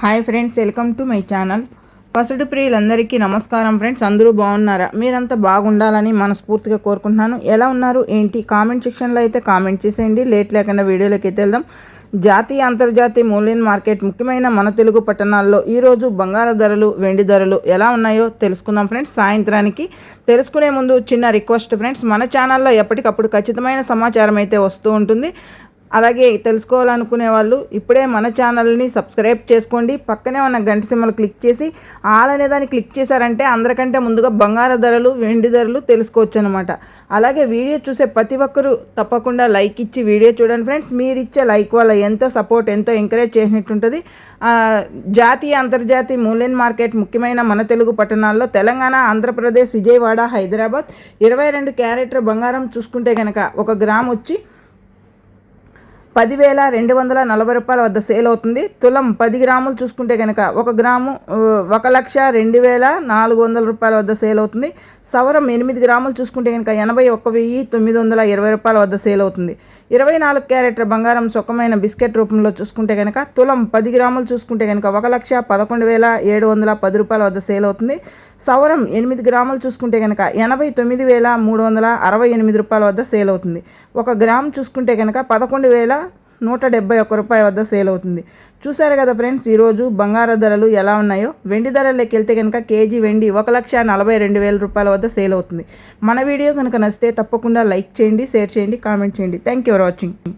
Hi friends welcome to my channel. పసుడు ప్రియులందరికీ నమస్కారం friends అందరూ బాగున్నారా? మీరంతా బాగుండాలని మనస్ఫూర్తిగా కోరుకుంటున్నాను. ఎలా ఉన్నారు? ఏంటి? కామెంట్ సెక్షన్లో అయితే కామెంట్ చేసేయండి. లేట్ లేకుండా వీడియోలోకి అయితే వెళ్దాం. జాతీయ అంతర్జాతీయ మూల్యం మార్కెట్ ముఖ్యమైన మన తెలుగు పట్టణాల్లో ఈరోజు బంగారు ధరలు వెండి ధరలు ఎలా ఉన్నాయో తెలుసుకుందాం ఫ్రెండ్స్. సాయంత్రానికి తెలుసుకునే ముందు చిన్న రిక్వెస్ట్ ఫ్రెండ్స్ మన ఛానల్లో ఎప్పటికప్పుడు ఖచ్చితమైన సమాచారం అయితే వస్తూ ఉంటుంది. అలాగే తెలుసుకోవాలనుకునే వాళ్ళు ఇప్పుడే మన ఛానల్ని సబ్స్క్రైబ్ చేసుకోండి. పక్కనే ఉన్న గంట సింబల్ క్లిక్ చేసి ఆల్ అనే దాన్ని క్లిక్ చేశారంటే అందరికంటే ముందుగా బంగారు ధరలు వెండి ధరలు తెలుసుకోవచ్చు అనమాట అలాగే వీడియో చూసే ప్రతి ఒక్కరూ తప్పకుండా లైక్ ఇచ్చి వీడియో చూడండి ఫ్రెండ్స్. మీరు ఇచ్చే లైక్ వల్ల ఎంతో సపోర్ట్ ఎంతో ఎంకరేజ్ చేసినట్టుంటుంది. జాతీయ అంతర్జాతీయ మూల్యం మార్కెట్ ముఖ్యమైన మన తెలుగు పట్టణాల్లో తెలంగాణ ఆంధ్రప్రదేశ్ విజయవాడ హైదరాబాద్ ఇరవై రెండు క్యారెక్టర్ బంగారం చూసుకుంటే కనుక ఒక గ్రామ్ వచ్చి పదివేల రెండు వందల నలభై రూపాయల వద్ద సేల్ అవుతుంది. తులం పది గ్రాములు చూసుకుంటే కనుక ఒక గ్రాము ఒక లక్ష రెండు వేల నాలుగు వందల రూపాయల వద్ద సేల్ అవుతుంది. సవరం ఎనిమిది గ్రాములు చూసుకుంటే కనుక ఎనభై ఒక్క వెయ్యి తొమ్మిది వందల ఇరవై రూపాయల వద్ద సేల్ అవుతుంది. ఇరవై నాలుగు క్యారెట్ల బంగారం సుఖమైన బిస్కెట్ రూపంలో చూసుకుంటే కనుక తులం పది గ్రాములు చూసుకుంటే కనుక ఒక లక్ష పదకొండు వేల ఏడు వందల పది రూపాయల వద్ద సేల్ అవుతుంది. సవరం ఎనిమిది గ్రాములు చూసుకుంటే కనుక ఎనభై తొమ్మిది వేల మూడు వందల అరవై ఎనిమిది రూపాయల వద్ద సేల్ అవుతుంది. ఒక గ్రామ్ చూసుకుంటే కనుక పదకొండు వేల నూట డెబ్బై ఒక్క రూపాయి వద్ద సేల్ అవుతుంది. చూసారు కదా ఫ్రెండ్స్ ఈరోజు బంగారు ధరలు ఎలా ఉన్నాయో? వెండి ధరల్లోకి వెళ్తే కనుక కేజీ వెండి ఒక లక్ష నలభై రెండు వేల రూపాయల వద్ద సేల్ అవుతుంది. మన వీడియో కనుక నచ్చితే తప్పకుండా లైక్ చేయండి షేర్ చేయండి కామెంట్ చేయండి. Thank you for watching